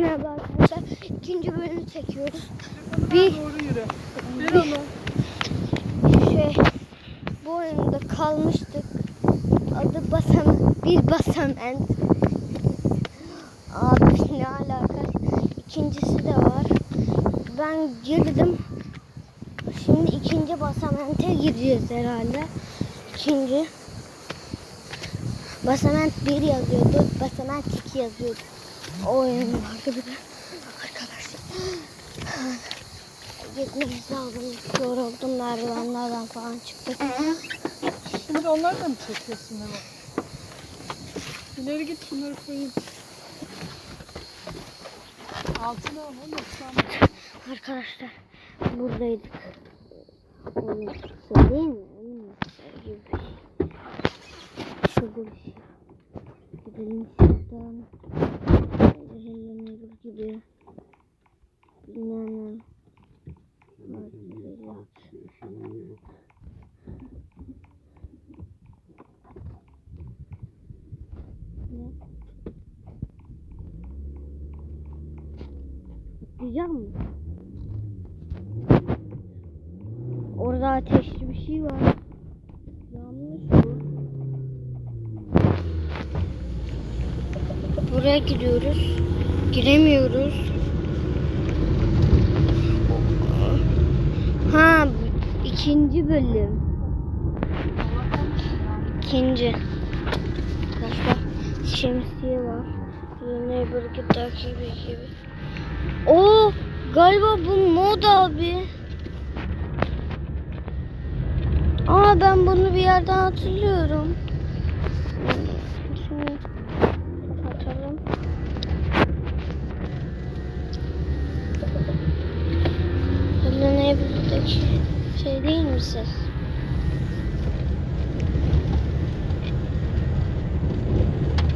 Merhaba arkadaşlar. İkinci bölümü çekiyoruz. Bir onu. şey bu oyunda kalmıştık. Adı basam bir basament. Abi ne alaka? İkincisi de var. Ben girdim. Şimdi ikinci basamente gireceğiz herhalde. İkinci. Basament 1 yazıyordu. Basament 2 yazıyordu. O oyun vardı bir de. Arkadaşlar. Gitmemiz lazım. Yoruldum merdivenlerden falan çıktık. Şimdi onları da mı çekiyorsun Memo? İleri git bunları koyayım. Altına al oğlum. Sen Arkadaşlar buradaydık. Söyleyeyim mi? Gibi şey. Gidelim şuradan. Gidelim gibi. Bilmem? Güzel mi? Orada ateşli bir şey var. Yanlış bu. Buraya gidiyoruz. Giremiyoruz. Ha, ikinci bölüm. İkinci. Arkadaşlar şemsiye var. Yine bir gibi gibi. Oo, galiba bu mod abi. Aa ben bunu bir yerden hatırlıyorum. Şunu kapatalım. Önlenebilirdik şey değil mi siz?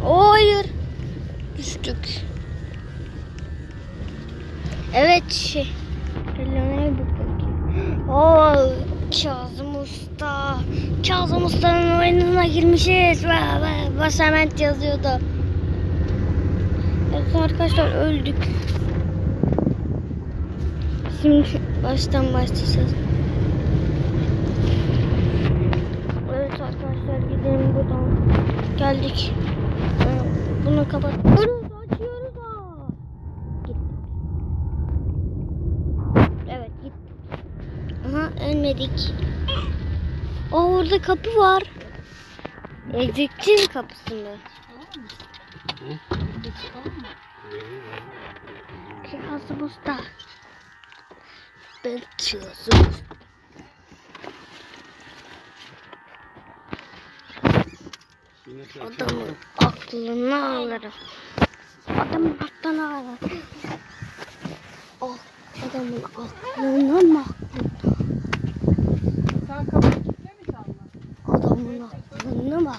Oo, Hayır. Düştük. Evet şey. Önlenebilirdik. Oo Kazım Usta. Kazım Usta'nın oyununa girmişiz. Basament yazıyordu. Evet arkadaşlar öldük. Şimdi baştan başlayacağız. Evet arkadaşlar gidelim buradan. Geldik. Ee, Bunu kapat. Açıyoruz ha. Gittik. Evet gittik. Aha ölmedik. Aa orada kapı var. Elektriğin kapısı mı? Kazım Usta. Ben Usta. Adamın aklını alırım. Adamın aklını alırım. Al, adamın aklını mı? Sen kapıyı kilitlemeyeceksin mi? Adamın aklını mı?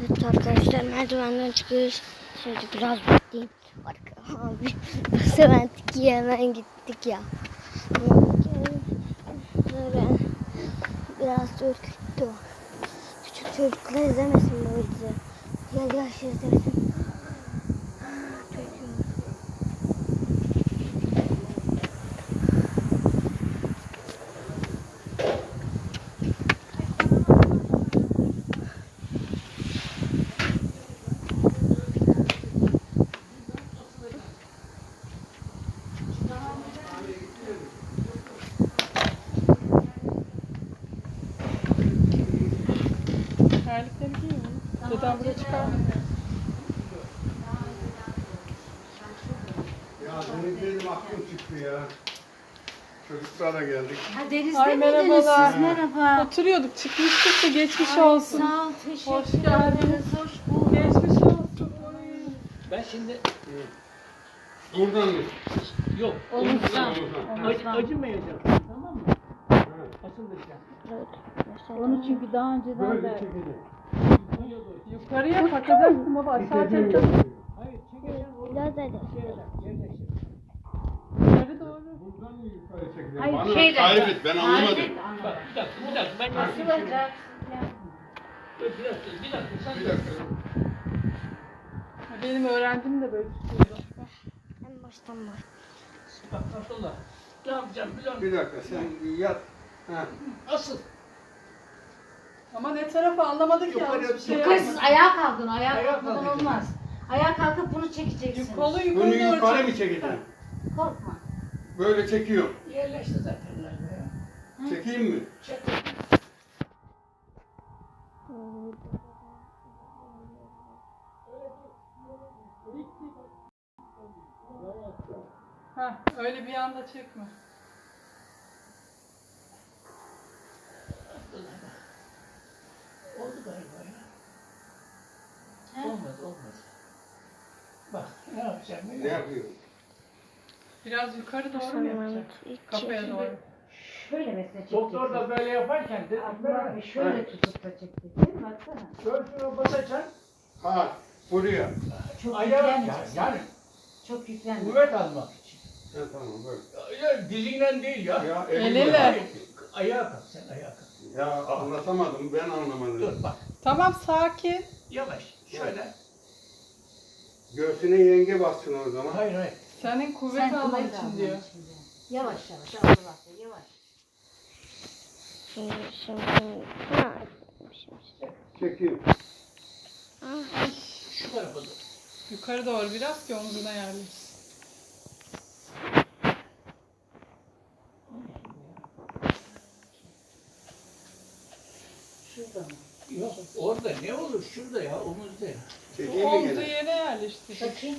Evet arkadaşlar merdivenden çıkıyoruz. Şöyle biraz bekleyeyim. Arka abi. Seven tiki hemen gittik ya. Böyle biraz ürküttü o. Küçük çocuklar izlemesin bu Deden buraya çıkar mı? Ya benim, benim aklım çıktı ya. Çocuklarla geldik. Ha Deniz'de Ay, miydiniz merhabalar. siz? Merhaba. Oturuyorduk çıkmıştık da geçmiş olsun. Sağ ol, teşekkür Hoş ederiz. geldiniz. Hoş bulduk. Geçmiş olsun. Ben şimdi Buradan mı? yok. Omuzdan. Acı, acımayacağım. Tamam mı? Arkadaşlar. Onu çünkü daha önceden Böyle de çekeceğim. Yukarıya takacaksın baba aşağı çekeceksin. Hayır Yerler, yerleştir. Yukarı doğru. Buradan mı yukarı çekeceğim? Hayır, Bana şeyden. tarif et ben anlamadım. Bak bir dakika, bir dakika. Ben. Asılacak. Dur bir dakika, bir dakika. Bir dakika. Benim öğrendim de böyle tutuyordu. En baştan bak. Bak Abdullah. Ne yapacağım biliyor musun? Bir dakika sen yat. Ha. Asıl. Ama ne tarafı anlamadık ya. Yukarı- Bir şey Yukarı siz yapmadık. ayağa kalkın. Ayağa Ayağa kalkmadan kalkacağım. olmaz. Ayağa kalkıp bunu çekeceksiniz. Yukarı yukarı Bunu doğru yukarı çek. mı çekeceğim? Korkma. Böyle çekiyor. Yerleşti zaten galiba ya. Çekeyim mi? Çek. Heh, öyle bir anda çekme. Galiba ya. Olmadı, olmadı. Bak ne yapacağım Ne yapıyor? Biraz yukarı doğru mu yapacak? Kafaya doğru. Şöyle mesela çekeceksin. Doktor da böyle yaparken de Abdullah Bey şöyle tutup da çekeceksin. Baksana. göğsüne basacaksın. Ha buraya. Çok yüklenmeyeceksin. yani Çok yüklenme. kuvvet almak için. Ha, tamam böyle. Ya, dizinden değil ya. Ya Eliyle. Ayağa kalk sen ayağa kalk. Ya anlatamadım ben anlamadım. Dur bak Tamam sakin. yavaş şöyle. Göğsüne yenge bassın o zaman. Hayır hayır. Senin kuvvet Sen alman kuvvet için alman diyor. için diyor. Yavaş yavaş Abdullah Bey yavaş. Şimdi şimdi. Ha. Çekeyim. Şu tarafa dur. Yukarı doğru biraz ki omzuna yerleşsin. Yok orada ne olur şurada ya omuzda ya. Çekeyim mi omzu gene? yere yerleştir. Bakayım.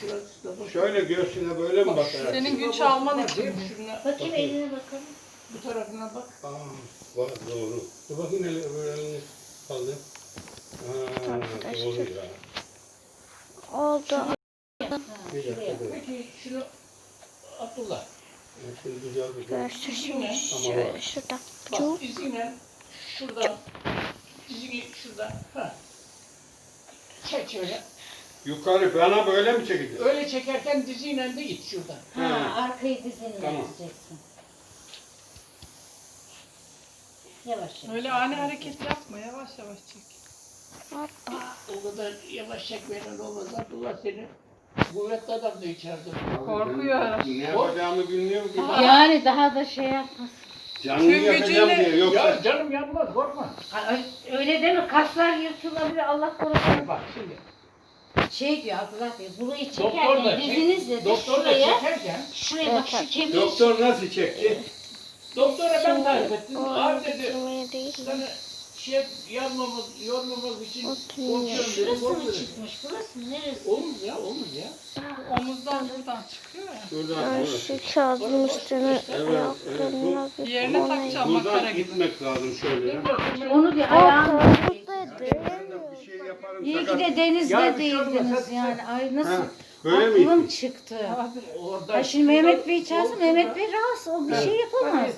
Şurası da boş. Şöyle göğsüne böyle mi bakar? Senin Şuna güç bak, alman bak, için bu. şuna- Bakayım eline bakalım. Bu tarafına bak. Aa, var doğru. Dur bakayım ele, öbür elini kaldı. Aa, doğru ya. Oldu. Bir dakika dur. Peki şunu Abdullah. Ben Şimdi güzel bir şey. Şimdi. Ama Şöyle şurada. Bak izinle şuradan dizini şuradan. Ha. Çek şöyle. Yukarı bana böyle mi çekeceğiz? Öyle çekerken diziyle de git şuradan. Ha, arkayı dizini Tamam. yapacaksın. Yavaş yavaş. Öyle ani hareket yapma. Yavaş yavaş çek. O kadar yavaş çekmeyen olmaz. Abdullah seni kuvvetli adam da içeride. Korkuyor. Ne yapacağımı bilmiyorum ki. Yani daha da şey yapmasın. Canını Tüm yakacağım gücüyle- diye yoksa. Ya canım yanmaz korkma. Ha, ö- Öyle deme kaslar yırtılabilir Allah korusun. Bak şimdi. Şey diyor Abdullah Bey burayı Doktor da çekerken çek- dizinizle de Doktor da şuraya çekerken şuraya bak şu kemiği Doktor nasıl çekti? doktora ben tarif ettim. Abi dedi sana şey yanmamak, yormamak için Oturmuyor. korkuyorum dedi. Şurası mı çıkmış? Burası neresi? Omuz ya omuz ya. Omuzdan buradan çıkıyor ya. Şuradan Ben burası. şu kağıdın üstüne Evet, bir Yerine olay. takacağım makara Buradan gibi. gitmek lazım şöyle. Onu Aa, ayağım. buradaydı. Ben de bir şey yaparım. İyi ki sakat. de denizde Ya bir şey olmaz, değildiniz hadi yani. Ay nasıl Ha, böyle mi? aklım çıktı. Orada Ha şimdi Mehmet Bey çağırsa Mehmet Bey rahatsız o bir şey yapamaz.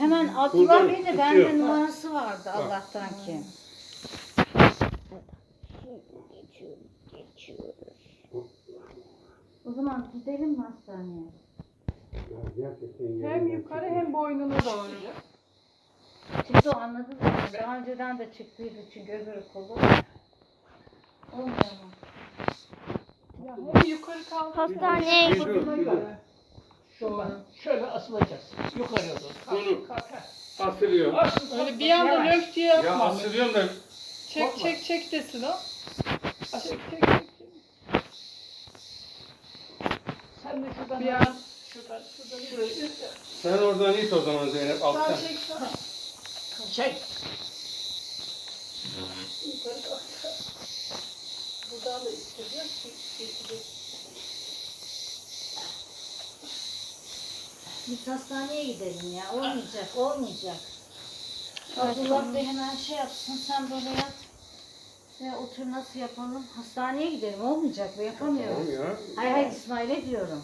Hemen Abdullah Bey'in de bende numarası vardı Allah'tan ki. O zaman gidelim mi hastaneye? Hem yukarı hem boynuna doğru. Çıktı o anladın mı? Daha önceden de çıktıydı çünkü öbürü kolu. Olmuyor mu? Ya hem yukarı kalk. Hastaneye Bir git. dur, bir dur. Şuradan şöyle asılacaksın. Yukarıya doğru. Bunu- Kalk, kalk, kalk. Asılıyorum. Asıl, Öyle bir anda yavaş. löp diye Ya yapma. asılıyorum da Çek çek çek desin o. Çek çek çek. çek. Sen de şuradan Bir al. an. Şuradan, şuradan, şurayı. sen oradan it o zaman Zeynep Sen alttan. Çek. Yukarı kalk. Buradan da isteyeceğiz. Biz hastaneye gidelim ya. Olmayacak, olmayacak. Abdullah Bey hemen şey yapsın, sen böyle yat. Ve otur nasıl yapalım? Hastaneye gidelim, olmayacak bu yapamıyoruz. Tamam ya. Hayır hayır İsmail'e diyorum.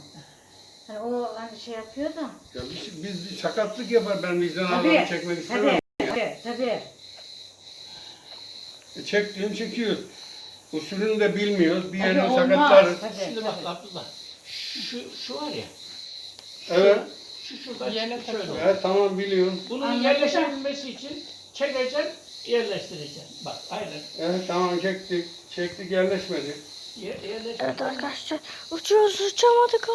Hani o hani şey yapıyor da. Ya biz, biz sakatlık yapar ben vicdan ağlarını çekmek istemem. Tabii, tabii, tabii. E, Çektiğim çekiyor. Usulünü de bilmiyoruz. Bir Tabii yerini olmaz. sakatlarız. Tabii, Şimdi bak. Abdullah. Şu, şu var ya. Evet. Şu şuradan Yerine şöyle. Evet tamam biliyorum. Bunun Anladım. yerleşebilmesi için çekeceksin, yerleştireceksin. Bak aynen. Evet tamam çektik. Çektik yerleşmedi. Yer, yerleştireceksin. Evet arkadaşlar uçuyoruz uçamadık